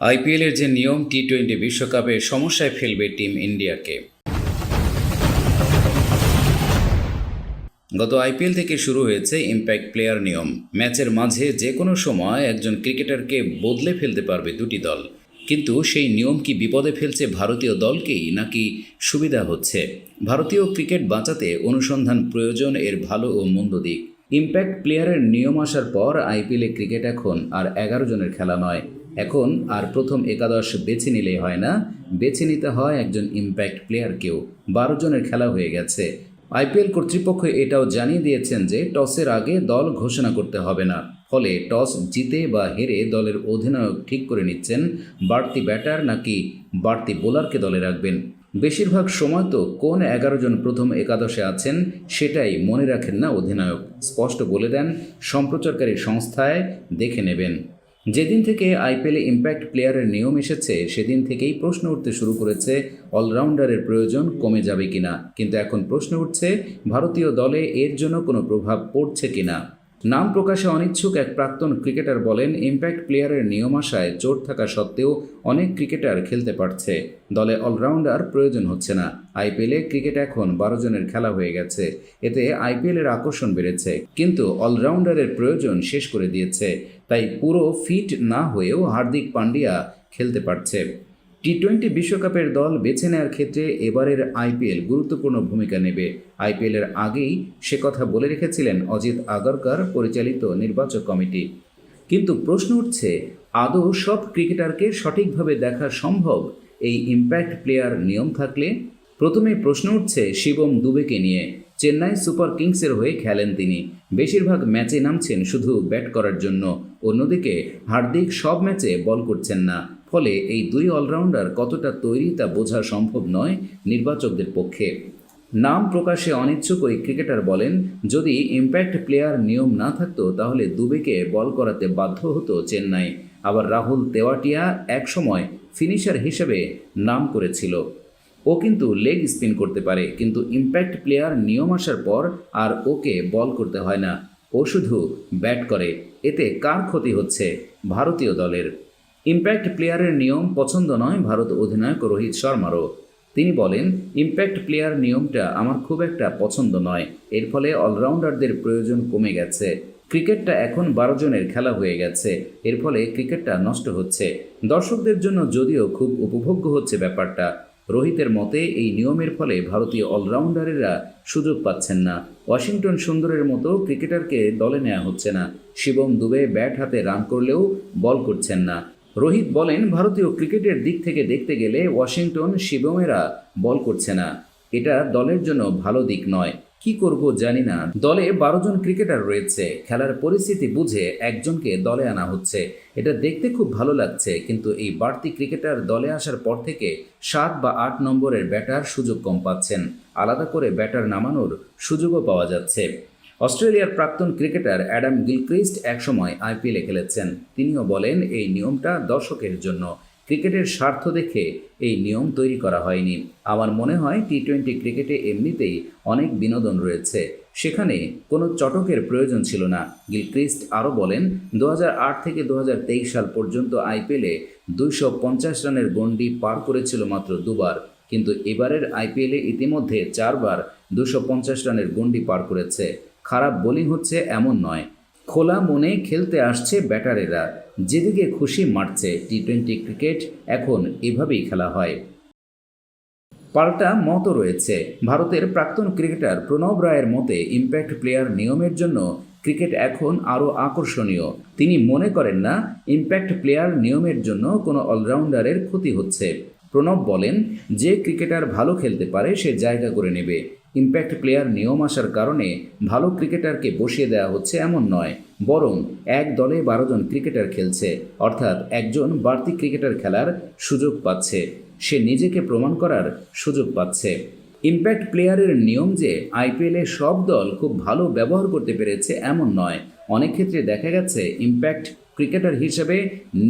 আইপিএলের যে নিয়ম টি টোয়েন্টি বিশ্বকাপে সমস্যায় ফেলবে টিম ইন্ডিয়াকে। গত আইপিএল থেকে শুরু হয়েছে ইম্প্যাক্ট প্লেয়ার নিয়ম। ম্যাচের মাঝে যে কোনো সময় একজন ক্রিকেটারকে বদলে ফেলতে পারবে দুটি দল। কিন্তু সেই নিয়ম কি বিপদে ফেলছে ভারতীয় দলকেই, নাকি সুবিধা হচ্ছে? ভারতীয় ক্রিকেট বাঁচাতে অনুসন্ধান প্রয়োজন এর ভালো ও মন্দ দিক। ইম্প্যাক্ট প্লেয়ারের নিয়ম আসার পর আইপিএলে ক্রিকেট এখন আর এগারো জনের খেলা নয়। এখন আর প্রথম একাদশ বেছে নিলেই হয় না। বেছে নিতে হয় একজন ইম্প্যাক্ট প্লেয়ারকেও বারো জনের খেলা হয়ে গেছে। আইপিএল কর্তৃপক্ষ এটাও জানিয়ে দিয়েছেন যে টসের আগে দল ঘোষণা করতে হবে না। ফলে টস জিতে বা হেরে দলের অধিনায়ক ঠিক করে নিচ্ছেন বাড়তি ব্যাটার নাকি বাড়তি বোলারকে দলে রাখবেন। বেশিরভাগ সময় তো কোন এগারো জন প্রথম একাদশে আছেন সেটাই মনে রাখেন না অধিনায়ক। স্পষ্ট বলে দেন, সম্প্রচারকারী সংস্থায় দেখে নেবেন। যেদিন থেকে আইপিএলে ইম্প্যাক্ট প্লেয়ারের নিয়ম এসেছে, সেদিন থেকেই প্রশ্ন উঠতে শুরু করেছে, অলরাউন্ডারের প্রয়োজন কমে যাবে কিনা। কিন্তু এখন প্রশ্ন উঠছে, ভারতীয় দলে এর জন্য কোনো প্রভাব পড়ছে কিনা। নাম প্রকাশে অনিচ্ছুক এক প্রাক্তন ক্রিকেটার বলেন ইম্প্যাক্ট প্লেয়ারের নিয়ম আসায় চোট থাকা সত্ত্বেও অনেক ক্রিকেটার খেলতে পারছে। দলে অলরাউন্ডার প্রয়োজন হচ্ছে না। আইপিএলে ক্রিকেট এখন বারো জনের খেলা হয়ে গেছে। এতে আইপিএলের আকর্ষণ বেড়েছে। কিন্তু অলরাউন্ডারের প্রয়োজন শেষ করে দিয়েছে। তাই পুরো ফিট না হয়েও হার্দিক পান্ডিয়া খেলতে পারছে। টি টোয়েন্টি বিশ্বকাপের দল বেছে নেওয়ার ক্ষেত্রে এবারের আইপিএল গুরুত্বপূর্ণ ভূমিকা নেবে। আইপিএলের আগেই সে কথা বলে রেখেছিলেন অজিত আগরকর, পরিচালিত নির্বাচক কমিটি। কিন্তু প্রশ্ন উঠছে, আদৌ সব ক্রিকেটারকে সঠিকভাবে দেখা সম্ভব? এই ইম্প্যাক্ট প্লেয়ার নিয়ম থাকলে? প্রথমে প্রশ্ন উঠছে শিবম দুবেকে নিয়ে। চেন্নাই সুপার কিংসের হয়ে খেলেন তিনি। বেশিরভাগ ম্যাচে নামছেন শুধু ব্যাট করার জন্য। অন্যদিকে, হার্দিক সব ম্যাচে বল করছেন না। ফলে এই দুই অলরাউন্ডার কতটা তৈরি তা বোঝা সম্ভব নয় নির্বাচকদের পক্ষে। নাম প্রকাশে অনিচ্ছুক ওই ক্রিকেটার বলেন, যদি ইম্প্যাক্ট প্লেয়ার নিয়ম না থাকতো, তাহলে দুবেকে বল করাতে বাধ্য হতো চেন্নাই। আবার রাহুল তেওয়াটিয়া একসময় ফিনিশার হিসেবে নাম করেছিল। ও কিন্তু লেগ স্পিন করতে পারে, কিন্তু ইম্প্যাক্ট প্লেয়ার নিয়ম আসার পর আর ওকে বল করতে হয় না। ও শুধু ব্যাট করে। এতে কার ক্ষতি হচ্ছে ভারতীয় দলের? ইম্প্যাক্ট প্লেয়ারের নিয়ম পছন্দ নয়, ভারত অধিনায়ক রোহিত শর্মারও। তিনি বলেন ইম্প্যাক্ট প্লেয়ার নিয়মটা আমার খুব একটা পছন্দ নয়। এর ফলে অলরাউন্ডারদের প্রয়োজন কমে গেছে। ক্রিকেটটা এখন বারো জনের খেলা হয়ে গেছে। এর ফলে ক্রিকেটটা নষ্ট হচ্ছে। দর্শকদের জন্য যদিও খুব উপভোগ্য হচ্ছে ব্যাপারটা, রোহিতের মতে এই নিয়মের ফলে ভারতীয় অলরাউন্ডারেরা সুযোগ পাচ্ছেন না। ওয়াশিংটন সুন্দরের মতো ক্রিকেটারকে দলে নেওয়া হচ্ছে না। শিবম দুবে ব্যাট হাতে রান করলেও বল করছেন না। রোহিত বলেন, ভারতীয় ক্রিকেটের দিক থেকে দেখতে গেলে ওয়াশিংটন শিবমেরা বল করছে না। এটা দলের জন্য ভালো দিক নয়। কি করব জানি না। দলে বারো জন ক্রিকেটার রয়েছে। খেলার পরিস্থিতি বুঝে একজনকে দলে আনা হচ্ছে। এটা দেখতে খুব ভালো লাগছে, কিন্তু এই বাড়তি ক্রিকেটার দলে আসার পর থেকে সাত বা আট নম্বরের ব্যাটার সুযোগ কম পাচ্ছেন। আলাদা করে ব্যাটার নামানোর সুযোগও পাওয়া যাচ্ছে। অস্ট্রেলিয়ার প্রাক্তন ক্রিকেটার অ্যাডাম গিলক্রিস্ট একসময় আইপিএলে খেলেছেন। তিনিও বলেন, এই নিয়মটা দর্শকের জন্য। ক্রিকেটের স্বার্থ দেখে এই নিয়ম তৈরি করা হয়নি। আমার মনে হয় টি টোয়েন্টি ক্রিকেটে এমনিতেই অনেক বিনোদন রয়েছে। সেখানে কোনো চটকের প্রয়োজন ছিল না। গিলক্রিস্ট আরও বলেন, দু হাজার আট থেকে দু হাজার তেইশ সাল পর্যন্ত আইপিএলে দুইশো পঞ্চাশ রানের গণ্ডি পার করেছিল মাত্র দুবার। কিন্তু এবারের আইপিএলে ইতিমধ্যে চারবার দুশো রানের গণ্ডি পার করেছে। খারাপ বোলিং হচ্ছে এমন নয়। খোলা মনে খেলতে আসছে ব্যাটারেরা। যেদিকে খুশি মারছে টি টোয়েন্টি ক্রিকেট, এখন এভাবেই খেলা হয়। পাল্টা মতও রয়েছে। ভারতের প্রাক্তন ক্রিকেটার প্রণব রায়ের মতে, ইম্প্যাক্ট প্লেয়ার নিয়মের জন্য ক্রিকেট এখন আরও আকর্ষণীয়। তিনি মনে করেন না, ইম্প্যাক্ট প্লেয়ার নিয়মের জন্য কোনো অলরাউন্ডারের ক্ষতি হচ্ছে। প্রণব বলেন, যে ক্রিকেটার ভালো খেলতে পারে সে জায়গা করে নেবে। ইম্প্যাক্ট প্লেয়ার নিয়ম আসার কারণে ভালো ক্রিকেটারকে বসিয়ে দেওয়া হচ্ছে এমন নয়, বরং এক দলে বারো জন ক্রিকেটার খেলছে, অর্থাৎ একজন বাড়তি ক্রিকেটার খেলার সুযোগ পাচ্ছে। সে নিজেকে প্রমাণ করার সুযোগ পাচ্ছে। ইম্প্যাক্ট প্লেয়ারের নিয়ম যে আইপিএলে সব দল খুব ভালো ব্যবহার করতে পেরেছে এমন নয়। অনেক ক্ষেত্রে দেখা গেছে ইম্প্যাক্ট ক্রিকেটার হিসেবে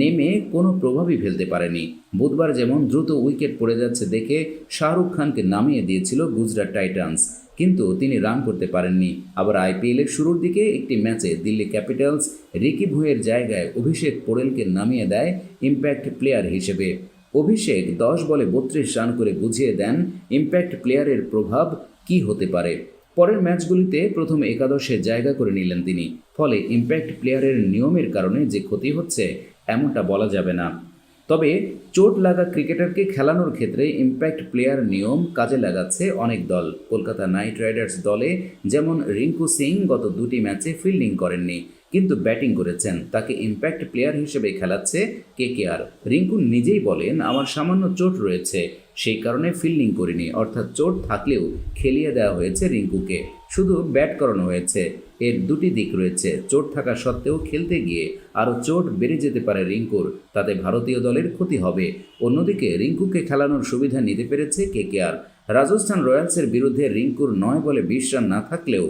নেমে কোনো প্রভাবই ফেলতে পারেনি। বুধবার যেমন দ্রুত উইকেট পড়ে যাচ্ছে দেখে শাহরুখ খানকে নামিয়ে দিয়েছিল গুজরাট টাইটান্স, কিন্তু তিনি রান করতে পারেননি। আবার আইপিএলের শুরুর দিকে একটি ম্যাচে দিল্লি ক্যাপিটালস রিকি ভুঁইয়ের জায়গায় অভিষেক পোরেলকে নামিয়ে দেয় ইম্প্যাক্ট প্লেয়ার হিসেবে। অভিষেক দশ বলে বত্রিশ রান করে বুঝিয়ে দেন ইম্প্যাক্ট প্লেয়ারের প্রভাব কি হতে পারে। পরের ম্যাচগুলিতে প্রথম একাদশে জায়গা করে নিলেন তিনি। ফলে ইম্প্যাক্ট প্লেয়ারের নিয়মের কারণে যে ক্ষতি হচ্ছে, এমনটা বলা যাবে না। তবে চোট লাগা ক্রিকেটারকে খেলানোর ক্ষেত্রে ইম্প্যাক্ট প্লেয়ার নিয়ম কাজে লাগাচ্ছে অনেক দল। কলকাতা নাইট রাইডার্স দলে যেমন রিঙ্কু সিং গত দুটি ম্যাচে ফিল্ডিং করেননি, কিন্তু ব্যাটিং করেছেন। তাকে ইম্প্যাক্ট প্লেয়ার হিসেবে খেলাচ্ছে কে কে আর রিঙ্কু নিজেই বলেন, আমার সামান্য চোট রয়েছে, সেই কারণে ফিল্ডিং করিনি। অর্থাৎ চোট থাকলেও খেলিয়ে দেওয়া হয়েছে রিঙ্কুকে। শুধু ব্যাট করানো হয়েছে, এর দুটি দিক রয়েছে। চোট থাকা সত্ত্বেও খেলতে গিয়ে আরও চোট বেড়ে যেতে পারে রিঙ্কুর, তাতে ভারতীয় দলের ক্ষতি হবে। অন্যদিকে রিঙ্কুকে খেলানোর সুবিধা নিতে পেরেছে কেকেআর। রাজস্থান রয়্যালসের বিরুদ্ধে রিঙ্কুর নয় বলে বিশ রান না থাকলেও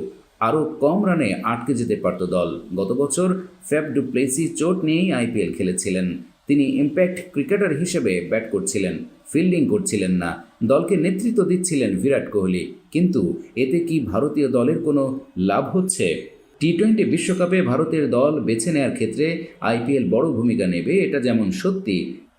আরও কম রানে আটকে যেতে পারত দল। গত বছর ফ্যাব ডুপ্লেসি চোট নিয়েই আইপিএল খেলেছিলেন। তিনি ইম্প্যাক্ট ক্রিকেটার হিসেবে ব্যাট করছিলেন, ফিল্ডিং করছিলেন না, দলকে নেতৃত্ব দিচ্ছিলেন বিরাট কোহলি। কিন্তু এতে কি ভারতীয় দলের কোনো লাভ হচ্ছে? টি টোয়েন্টি বিশ্বকাপে ভারতের দল বেছে নেওয়ার ক্ষেত্রে আইপিএল বড় ভূমিকা নেবে, এটা যেমন সত্যি,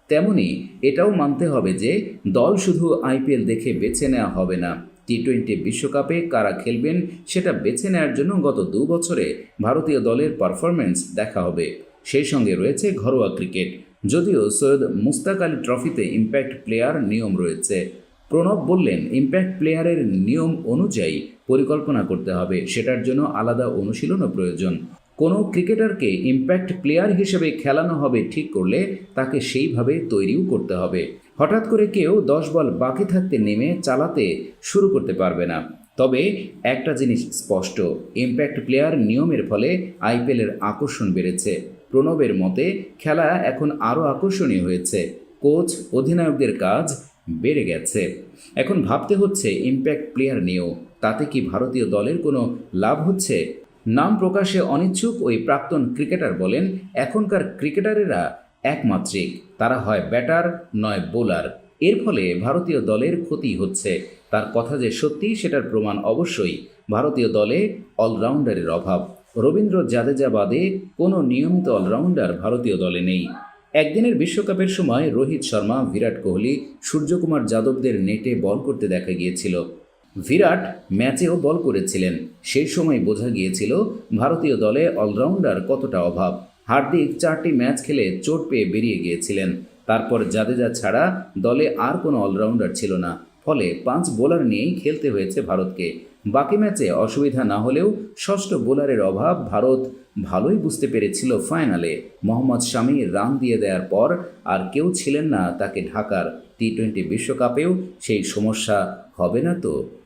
তেমনি এটাও মানতে হবে যে দল শুধু আইপিএল দেখে বেছে নেওয়া হবে না। টি টোয়েন্টি বিশ্বকাপে কারা খেলবেন, সেটা বেছে নেওয়ার জন্য গত দু বছরে ভারতীয় দলের পারফরমেন্স দেখা হবে। সেই সঙ্গে রয়েছে ঘরোয়া ক্রিকেট। যদিও সৈয়দ মুস্তাক আলী ট্রফিতে ইম্প্যাক্ট প্লেয়ার নিয়ম রয়েছে। প্রণব বললেন, ইম্প্যাক্ট প্লেয়ারের নিয়ম অনুযায়ী পরিকল্পনা করতে হবে, সেটার জন্য আলাদা অনুশীলনও প্রয়োজন। কোনো ক্রিকেটারকে ইম্প্যাক্ট প্লেয়ার হিসেবে খেলানো হবে ঠিক করলে তাকে সেইভাবে তৈরিও করতে হবে। হঠাৎ করে কেউ দশ বল বাকি থাকতে নেমে চালাতে শুরু করতে পারবে না। তবে একটা জিনিস স্পষ্ট, ইম্প্যাক্ট প্লেয়ার নিয়মের ফলে আইপিএলের আকর্ষণ বেড়েছে। প্রণবের মতে, খেলা এখন আরও আকর্ষণীয় হয়েছে। কোচ, অধিনায়কদের কাজ বেড়ে গেছে। এখন ভাবতে হচ্ছে ইম্প্যাক্ট প্লেয়ার নিয়েও। তাতে কি ভারতীয় দলের কোনো লাভ হচ্ছে? নাম প্রকাশে অনিচ্ছুক ওই প্রাক্তন ক্রিকেটার বলেন, এখনকার ক্রিকেটারেরা একমাত্রিক। তারা হয় ব্যাটার, নয় বোলার। এর ফলে ভারতীয় দলের ক্ষতি হচ্ছে। তার কথা যে সত্যি, সেটার প্রমাণ অবশ্যই ভারতীয় দলে অলরাউন্ডারের অভাব। রবীন্দ্র জাদেজা বাদে কোনো নিয়মিত অলরাউন্ডার ভারতীয় দলে নেই। একদিনের বিশ্বকাপের সময় রোহিত শর্মা, বিরাট কোহলি, সূর্যকুমার যাদবদের নেটে বল করতে দেখা গিয়েছিল। বিরাট ম্যাচেও বল করেছিলেন। সেই সময় বোঝা গিয়েছিল ভারতীয় দলে অলরাউন্ডার কতটা অভাব। হার্দিক চারটি ম্যাচ খেলে চোট পেয়ে বেরিয়ে গিয়েছিলেন। তারপর জাদেজা ছাড়া দলে আর কোনো অলরাউন্ডার ছিল না। ফলে পাঁচ বোলার নিয়েই খেলতে হয়েছে ভারতকে। বাকি ম্যাচে অসুবিধা না হলেও ষষ্ঠ বোলারের অভাব ভারত ভালোই বুঝতে পেরেছিল ফাইনালে। মোহাম্মদ শামি রান দিয়ে দেওয়ার পর আর কেউ ছিলেন না তাকে ঢাকার টি টোয়েন্টি বিশ্বকাপেও সেই সমস্যা হবে না তো।